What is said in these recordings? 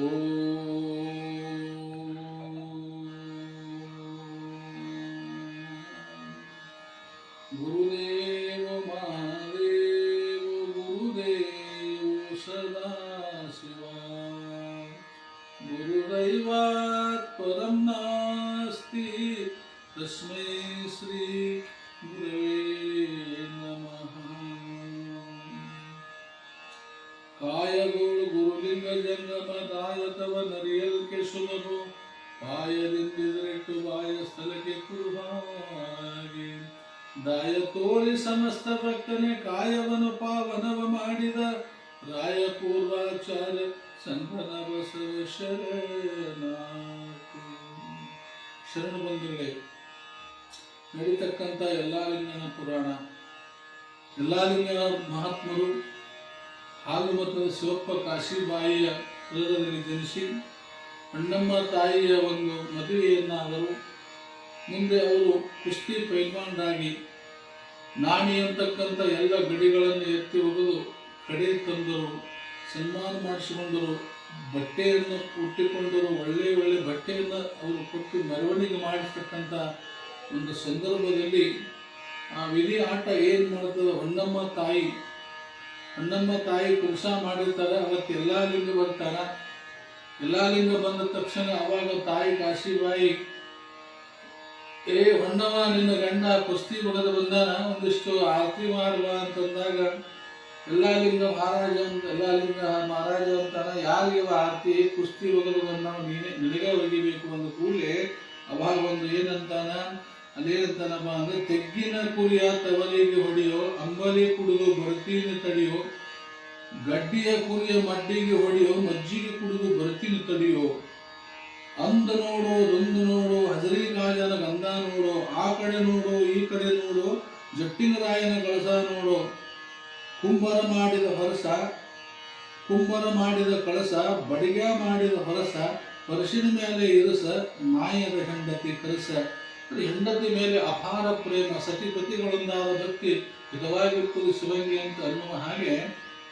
Om. Gurulinga ಜಂಗಮ ದಾಯತವ ನರಿಯಲ್ಕೆ ಸುಲಭು ಪಾಯದಿಂದಿದರೆಟ್ಟು ಬಾಯ ಸ್ಥಳಕ್ಕೆ ಕುರುಬಾಗಿ ದಾಯ ತೋರಿ ಸಮಸ್ತ ಭಕ್ತನೆ ಕಾಯವನು ಪಾವನವ ಮಾಡಿದ ರಾಯ ಪೂರ್ವಾಚಾರ್ಯ ಶರಣಾರ್ಥಿ ಶರಣ ಬಂಧುಗಳೇ, ನಡೀತಕ್ಕಂಥ ಎಲ್ಲಾಲಿಂಗನ ಪುರಾಣ ಎಲ್ಲಾಲಿಂಗನ ಮಹಾತ್ಮರು ಹಾಲು ಮತ್ತು ಶಿವಪ್ಪ ಕಾಶಿಬಾಯಿಯ ಹೃದಯದಲ್ಲಿ ಜನಿಸಿ ಅಣ್ಣಮ್ಮ ತಾಯಿಯ ಒಂದು ಮದುವೆಯನ್ನಾದರು ಮುಂದೆ ಅವರು ಕುಸ್ತಿ ಪೈಲ್ವಾನರಾಗಿ ನಾಣಿ ಅಂತಕ್ಕಂಥ ಎಲ್ಲ ಗಡಿಗಳನ್ನು ಎತ್ತಿ ಒಗೆದು ಕಡೆ ತಂದರು, ಸನ್ಮಾನ ಮಾಡಿಸಿಕೊಂಡರು, ಬಟ್ಟೆಯನ್ನು ಉಟ್ಟಿಕೊಂಡರು, ಒಳ್ಳೆ ಒಳ್ಳೆ ಬಟ್ಟೆಯನ್ನು ಅವರು ಕೊಟ್ಟು ಮೆರವಣಿಗೆ ಮಾಡಿರ್ತಕ್ಕಂಥ ಒಂದು ಸಂದರ್ಭದಲ್ಲಿ ಆ ವಿಧಿ ಆಟ ಏನು ಮಾಡ್ತದೆ ಹೊನ್ನಮ್ಮ ತಾಯಿ ಹೊನ್ನಮ್ಮ ತಾಯಿ ಕುಂಸ ಮಾಡಿರ್ತಾರೆ, ಅವತ್ತು ಎಲ್ಲ ಲಿಂಗ ಬರ್ತಾರ. ಎಲ್ಲ ಲಿಂಗ ಬಂದ ತಕ್ಷಣ ಅವಾಗ ತಾಯಿ ಕಾಶಿಬಾಯಿ, ಏ ಹೊಂಡವ, ನಿನ್ನ ಗಂಡ ಕುಸ್ತಿ ಬಗದ ಬಂದಾನ? ಒಂದಿಷ್ಟು ಆರತಿ ಮಾಡುವ ಅಂತಂದಾಗ ಎಲ್ಲ ಲಿಂಗ ಮಹಾರಾಜ ಅಂತ ಎಲ್ಲ ಲಿಂಗ ಮಹಾರಾಜ ಅಂತಾನ? ಯಾರಿಗೆ ಆರತಿ, ಕುಸ್ತಿ ಹೊಡೆದು ಬಂದ ನೀನೇ? ನಿನಗೆ ಒಗಿಬೇಕು ಅಂದ ಕೂಡಲೇ ಅದೇನಂತಾನಪ್ಪ ಅಂದ್ರೆ ತೆಗ್ಗಿನ ಕುರಿಯ ತವಲಿಗೆ ಹೊಡೆಯೋ, ಅಂಬಲಿ ಕುಡಿದು ಬರ್ತೀನಿ ತಡೆಯೋ, ಗಡ್ಡಿಯ ಕುರಿಯ ಮಡ್ಡಿಗೆ ಹೊಡೆಯೋ, ಮಜ್ಜಿಗೆ ಕುಡಿದು ಬರ್ತೀನಿ ತಡೆಯೋ, ಅಂದ ನೋಡೋ, ದೊಂದು ನೋಡೋ, ಹಜರಿ ಕಾಜನ ಗಂಧ ನೋಡೋ, ಆ ಕಡೆ ನೋಡೋ, ಈ ಕಡೆ ನೋಡೋ, ಜಟ್ಟಿನ ರಾಯನ ಕಳಸ ನೋಡೋ, ಕುಂಬರ ಮಾಡಿದ ಹೊರಸ, ಕುಂಬರ ಮಾಡಿದ ಕಳಸ, ಬಡಿಗೆ ಮಾಡಿದ ಹೊರಸ, ಪರಶಿನ ಮೇಲೆ ಇರಸ, ಮಾಯದ ಹೆಂಡತಿ ಕರಸ. ಹೆಂಡತಿ ಮೇಲೆ ಅಪಾರ ಪ್ರೇಮ ಸತಿಪತಿಗಳೊಂದಾದ ಭಕ್ತಿ ಹಿತವಾಗಿರುತ್ತದೆ ಶಿವಂಗಿ ಅಂತ ಅನ್ನುವ ಹಾಗೆ.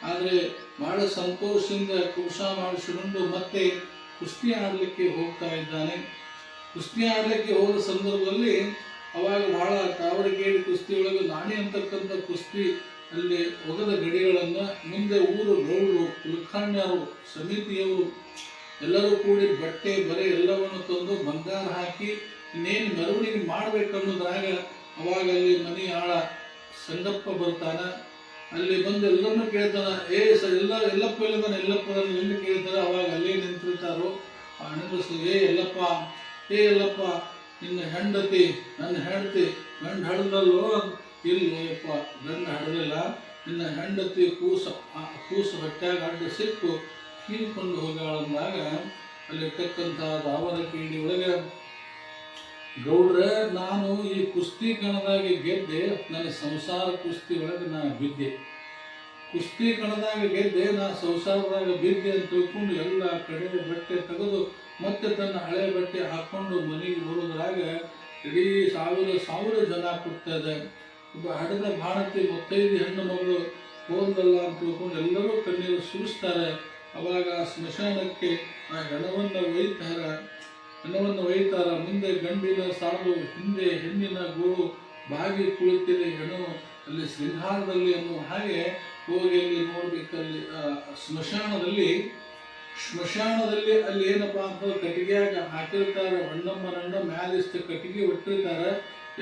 ಆದರೆ ಬಹಳ ಸಂತೋಷದಿಂದ ಕುಶ ಮಾಡಿಸಿಕೊಂಡು ಮತ್ತೆ ಕುಸ್ತಿ ಆಡಲಿಕ್ಕೆ ಹೋಗ್ತಾ ಇದ್ದಾನೆ. ಕುಸ್ತಿ ಆಡಲಿಕ್ಕೆ ಹೋದ ಸಂದರ್ಭದಲ್ಲಿ ಅವಾಗ ಬಹಳ ಕಾವಡಿಗೇಡಿ ಕುಸ್ತಿ ಒಳಗೆ ನಾಣಿ ಅಂತಕ್ಕಂಥ ಕುಸ್ತಿ ಅಲ್ಲಿ ಒಗದ ಗಡಿಗಳನ್ನು ಮುಂದೆ ಊರು ಗೌಡರು ಕುಲಕರ್ಣ್ಯರು ಸಮಿತಿಯವರು ಎಲ್ಲರೂ ಕೂಡಿ ಬಟ್ಟೆ, ಬರೆ ಎಲ್ಲವನ್ನು ತಂದು ಬಂಗಾರ ಹಾಕಿ ಇನ್ನೇನು ಮೆರವಣಿಗೆ ಮಾಡ್ಬೇಕನ್ನೋದ್ರಾಗ ಅವಾಗ ಅಲ್ಲಿ ಮನೆ ಆಳ ಸಂಗಪ್ಪ ಬರ್ತಾನ. ಅಲ್ಲಿ ಬಂದು ಎಲ್ಲರನ್ನು ಕೇಳ್ತಾನ, ಏ ಸ ಎಲ್ಲ ಎಲ್ಲಪ್ಪ ಇಲ್ಲದಾನ ಎಲ್ಲಪ್ಪ ಎಲ್ಲಿ ಕೇಳ್ತಾರೆ. ಅವಾಗ ಅಲ್ಲೇ ನಿಂತಿರ್ತಾರೋ, ಆ ಹೆಂಗಸು ಏ ಎಲ್ಲಪ್ಪ ಏ ಎಲ್ಲಪ್ಪ, ನಿನ್ನ ಹೆಂಡತಿ, ನನ್ನ ಹೆಂಡತಿ, ಗಂಡ ಹಡ್ದಲ್ಲೋ? ಇಲ್ಲಪ್ಪ ಗಂಡ ಹಡ್ದಿಲ್ಲ. ನಿನ್ನ ಹೆಂಡತಿ ಕೂಸ, ಆ ಕೂಸು ಹೊಟ್ಯಾಗ ಅಡ್ಡ ಸಿಕ್ಕು ಕೀಳ್ಕೊಂಡು ಹೋಗ್ಯಾಳಂದಾಗ ಅಲ್ಲಿರ್ತಕ್ಕಂಥ ರಾವಣ ಕೀಡಿ ಒಳಗೆ ಗೌಡ್ರ, ನಾನು ಈ ಕುಸ್ತಿ ಕಣದಾಗ ಗೆದ್ದೆ, ನನ್ನ ಸಂಸಾರ ಕುಸ್ತಿ ಒಳಗೆ ನಾನು ಬಿದ್ದೆ. ಕುಸ್ತಿ ಕಣದಾಗ ಗೆದ್ದೆ, ನಾ ಸಂಸಾರದಾಗ ಬಿದ್ದೆ ಅಂತ ತಿಳ್ಕೊಂಡು ಎಲ್ಲ ಕಡೆ ಬಟ್ಟೆ ತೆಗೆದು, ಮತ್ತೆ ತನ್ನ ಹಳೆ ಬಟ್ಟೆ ಹಾಕೊಂಡು ಮನೆಗೆ ಬರೋದ್ರಾಗ ಇಡೀ ಸಾವಿರ ಸಾವಿರ ಜನ ಕೊಡ್ತಾ ಒಬ್ಬ ಹಡದ ಭಾರತಿ ಮುತ್ತೈದು ಹೆಣ್ಣು ಮಗಳು ಹೋದಲ್ಲ ಅಂತ ತಿಳ್ಕೊಂಡು ಎಲ್ಲರೂ ಕಣ್ಣೀರು ಸುರಿಸ್ತಾರೆ. ಅವಾಗ ಆ ಸ್ಮಶಾನಕ್ಕೆ ಆ ಹೆಣವನ್ನು ಒಯ್ತಾರ. ಹೆಣವನ್ನು ಒಯ್ತಾರ ಮುಂದೆ ಗಂಡಿನ ಸಾಲು, ಹಿಂದೆ ಹೆಣ್ಣಿನ ಗೋಳು, ಬಾಗಿ ಕುಳಿತಿದೆ ಹೆಣ್ಣು. ಅಲ್ಲಿ ಸಿಂಹಾರದಲ್ಲಿ ಅನ್ನುವ ಹಾಗೆ ಹೋಗಿ ಅಲ್ಲಿ ನೋಡ್ಬೇಕಲ್ಲಿ ಸ್ಮಶಾನದಲ್ಲಿ ಸ್ಮಶಾನದಲ್ಲಿ ಅಲ್ಲಿ ಏನಪ್ಪಾ ಅಂತ ಕಟ್ಟಿಗೆಯಾಗ ಹಾಕಿರ್ತಾರೆ. ಹೊನ್ನಮ್ಮನನ್ನ ಮ್ಯಾಲಿಷ್ಟು ಕಟ್ಟಿಗೆ ಒಟ್ಟಿರ್ತಾರೆ.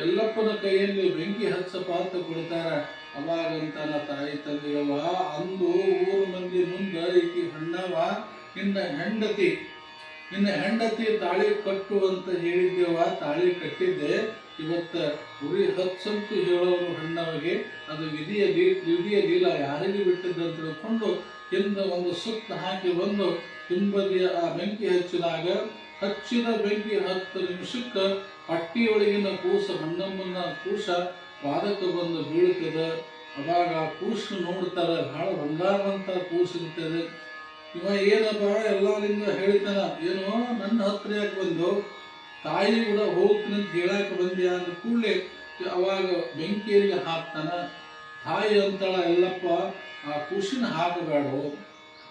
ಎಲ್ಲಪ್ಪನ ಕೈಯಲ್ಲಿ ಬೆಂಕಿ ಹಚ್ಚಪ್ಪ ಅಂತ ಕೊಡ್ತಾರ. ಅವಾಗಂತಾನ ತಾಯಿ ತಂದೆಯವ ಅಂದು ಊರು ಮಂದಿ ಮುಂದೆ ಈಕಿ ಹೊಣ್ಣವ, ನಿನ್ನ ಹೆಂಡತಿ ನಿನ್ನ ಹೆಂಡತಿ ತಾಳಿ ಕಟ್ಟು ಅಂತ ಹೇಳಿದ್ದೇವ? ತಾಳಿ ಕಟ್ಟಿದ್ದೆ. ಇವತ್ತ ಉರಿ ಹಚ್ಚಂತೂ ಹೇಳೋರು ಹೆಣ್ಣವಿಗೆ. ಅದು ವಿಧಿಯ ಲೀ, ವಿಧಿಯ ಲೀಲ ಯಾರಿಗೆ ಬಿಟ್ಟಿದ್ದಂತ ತಿಳ್ಕೊಂಡು ಹಿಂದೆ ಒಂದು ಸುತ್ತ ಹಾಕಿ ಬಂದು ಹಿಂಬದಿಯ ಆ ಬೆಂಕಿ ಹಚ್ಚಿದಾಗ, ಹಚ್ಚಿದ ಬೆಂಕಿ ಹತ್ತು ನಿಮಿಷಕ್ಕೆ ಪಟ್ಟಿಯೊಳಗಿನ ಕೂಸ ಹಣ್ಣಮ್ಮನ ಕೂಸ ಪಾದಕ್ಕೆ ಬಂದು ಬೀಳ್ತದ. ಅವಾಗ ಕೂಸು ನೋಡ್ತಾರೆ ಬಹಳ ಬಂಗಾರವಂತ ಕೂಸು ಇರ್ತದೆ ಇವ ಏನಪ್ಪ ನಿನ್ನ ಹೇಳ್ತಾನ ಏನೋ ನನ್ನ ಹತ್ರ ಯಾಕೆ ಬಂದು ತಾಯಿ ಕೂಡ ಹೋಗ್ತೀನಿ ಅಂತ ಹೇಳಕ್ಕೆ ಬಂದ್ಯಾ ಅಂದ ಕೂಡಲೇ ಅವಾಗ ಬೆಂಕಿಯಲ್ಲಿ ಹಾಕ್ತಾನ. ತಾಯಿ ಅಂತಳ, ಎಲ್ಲಪ್ಪ, ಆ ಕುಶಿನ ಹಾಕಬೇಡ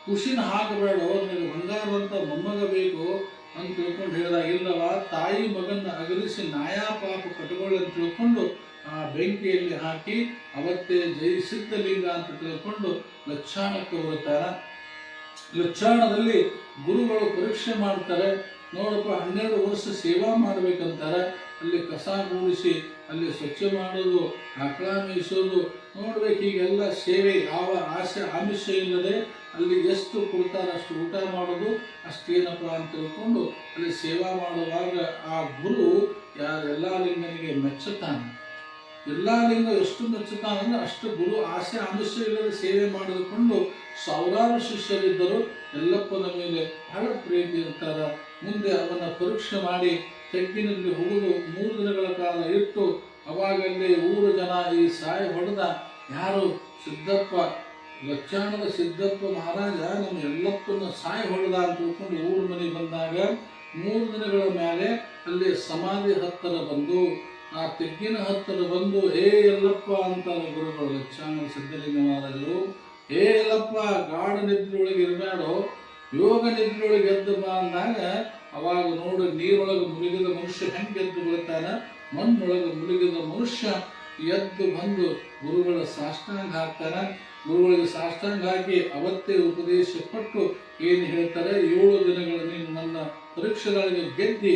ಕುಶಿನ ಹಾಕಬೇಡ ನಿನಗೆ ಬಂಗಾರದಂತ ಮೊಮ್ಮಗ ಬೇಕು ಅಂತ ತಿಳ್ಕೊಂಡು ಹೇಳಿದಾಗ ಇಲ್ಲವ, ತಾಯಿ ಮಗನ ಅಗಲಿಸಿ ನಾಯಾ ಪಾಪ ಕಟ್ಕೊಳ್ಳಿ ಅಂತ ತಿಳ್ಕೊಂಡು ಆ ಬೆಂಕಿಯಲ್ಲಿ ಹಾಕಿ ಅವತ್ತೇ ಜೈ ಸಿದ್ಧಲಿಂಗ ಅಂತ ತಿಳ್ಕೊಂಡು ಲಕ್ಷಾಣಕ್ಕೆ ಬರ್ತಾರ ಲಕ್ಷಾಣದಲ್ಲಿ ಗುರುಗಳು ಪರೀಕ್ಷೆ ಮಾಡ್ತಾರೆ. ನೋಡಪ್ಪ, ಹನ್ನೆರಡು ವರ್ಷ ಸೇವಾ ಮಾಡ್ಬೇಕಂತಾರೆ. ಅಲ್ಲಿ ಕಸ ಗೂಡಿಸಿ ಅಲ್ಲಿ ಸ್ವಚ್ಛ ಮಾಡೋದು ಆಕಳ ಮೇಯಿಸೋದು ನೋಡ್ಬೇಕು ಹೀಗೆಲ್ಲ ಸೇವೆ ಯಾವ ಆಸೆ, ಆಮಿಷ ಇಲ್ಲದೆ ಅಲ್ಲಿ ಎಷ್ಟು ಕೊಡ್ತಾರೆ, ಅಷ್ಟು ಊಟ ಮಾಡೋದು, ಅಷ್ಟೇನಪ್ಪ ಅಂತ ತಿಳ್ಕೊಂಡು ಅಲ್ಲಿ ಸೇವಾ ಮಾಡುವಾಗ ಆ ಗುರು ಯಾರೆಲ್ಲ ಲಿಂಗನಿಗೆ ಮೆಚ್ಚುತ್ತಾನೆ? ಎಲ್ಲ ಲಿಂಗ ಎಷ್ಟು ಮೆಚ್ಚುತ್ತಾನೆ ಅಂದ್ರೆ ಅಷ್ಟು ಗುರು ಆಸೆ, ಆಮಿಷ ಇಲ್ಲದೆ ಸೇವೆ ಮಾಡಿದುಕೊಂಡು ಸಾವಿರಾರು ಶಿಷ್ಯರಿದ್ದರು ಎಲ್ಲಪ್ಪನ ಮೇಲೆ ಬಹಳ ಪ್ರೀತಿ ಇರ್ತಾರ. ಮುಂದೆ ಅವನ ಪರೀಕ್ಷೆ ಮಾಡಿ ತೆಗ್ಗಿನಲ್ಲಿ ಹೋಗುದು ಮೂರು ದಿನಗಳ ಕಾಲ ಇಟ್ಟು ಅವಾಗಲ್ಲಿ ಊರು ಜನ ಈ ಸಾಯಿ ಹೊಡೆದ ಯಾರು? ಸಿದ್ದಪ್ಪ. ಲಕ್ಷಾಣದ ಸಿದ್ದಪ್ಪ ಮಹಾರಾಜ ನಮ್ಮ ಎಲ್ಲಪ್ಪನ ಸಾಯಿ ಹೊಡೆದ ಅಂತ ತಿಳ್ಕೊಂಡು ಊರು ಮನೆ ಬಂದಾಗ ಮೂರು ದಿನಗಳ ಮೇಲೆ ಅಲ್ಲಿ ಸಮಾಧಿ ಹತ್ತಿರ ಬಂದು, ಆ ತೆಗ್ಗಿನ ಹತ್ತಿರ ಬಂದು, ಹೇ ಎಲ್ಲಪ್ಪ ಅಂತ ಗುರುಗಳು ಲಕ್ಷಾಣ ಸಿದ್ದಲಿಂಗ ಮಹಾರಾಜರು ಹೇ ಎಲ್ಲಪ್ಪ ಗಾಢ ನಿದ್ರೆಯೊಳಗೆ ಇರಬೇಡೋ ಯೋಗ ನಿದ್ರೆಯೊಳಗೆ ಎದ್ದು ಬಾ ಅಂದಾಗ ಅವಾಗ ನೋಡು ನೀರೊಳಗೆ ಮುಳುಗಿದ ಮನುಷ್ಯ ಹೆಂಗೆ ಎದ್ದು ಬರ್ತಾನ ಮಣ್ಣೊಳಗೆ ಮುಳುಗಿದ ಮನುಷ್ಯ ಎದ್ದು ಬಂದು ಗುರುಗಳ ಸಾಷ್ಟಾಂಗ ಹಾಕ್ತಾನ. ಗುರುಗಳಿಗೆ ಸಾಷ್ಟಾಂಗ ಹಾಕಿ ಅವತ್ತೇ ಉಪದೇಶ ಕೊಟ್ಟು ಏನು ಹೇಳ್ತಾರೆ? ಏಳು ದಿನಗಳ ನೀನು ನನ್ನ ಪರೀಕ್ಷೆಗಳಿಗೆ ಗೆದ್ದಿ.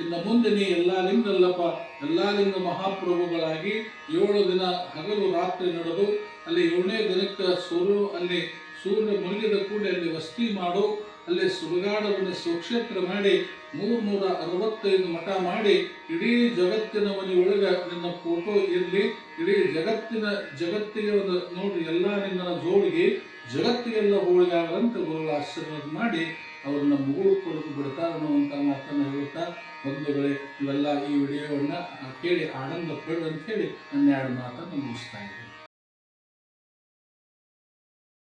ಇನ್ನು ಮುಂದೆ ನೀ ಎಲ್ಲ ಲಿಂಗಲ್ಲಪ್ಪ, ಎಲ್ಲ ಲಿಂಗ ಮಹಾಪ್ರಭುಗಳಾಗಿ ಏಳು ದಿನ ಹಗಲು ರಾತ್ರಿ ನಡೆದು ಅಲ್ಲಿ ಏಳನೇ ದಿನಕ್ಕೆ ಸೂರ್ಯ ಅಲ್ಲಿ ಸೂರ್ಯ ಮುಳುಗಿದ ಕೂಡಲೇ ಅಲ್ಲಿ ವಸ್ತಿ ಮಾಡು, ಅಲ್ಲಿ ಸುಡುಗಾಡವನ್ನು ಸುಕ್ಷೇತ್ರ ಮಾಡಿ ಮೂರು ನೂರ ಅರವತ್ತೈದು ಮಠ ಮಾಡಿ, ಇಡೀ ಜಗತ್ತಿನ ಒಳಗ ನಿನ್ನ ಫೋಟೋ ಇರಲಿ, ಇಡೀ ಜಗತ್ತಿನ ಜಗತ್ತಿಗೆ ಒಂದು ನೋಡಿ ಎಲ್ಲ ನಿನ್ನ ಜೋಳಿಗೆ ಜಗತ್ತಿಗೆಲ್ಲ ಹೋಳಿಗಾಗದಂತ ಗುರುಗಳ ಆಶೀರ್ವಾದ ಮಾಡಿ ಅವ್ರನ್ನ ಮುಗುಳು ಕೊಡಕ್ಕೆ ಬಿಡ್ತಾರ ಅನ್ನುವಂಥ ಮಾತನ್ನು ಹೇಳ್ತಾ ಬಂಧುಗಳೇ, ಇವೆಲ್ಲ ಈ ವಿಡಿಯೋವನ್ನು ಕೇಳಿ ಆನಂದ ಪಡು ಅಂತ ಹೇಳಿ ನನ್ನ ಎರಡು ಮಾತನ್ನು ಮುಗಿಸ್ತಾ ಇದ್ದೀನಿ.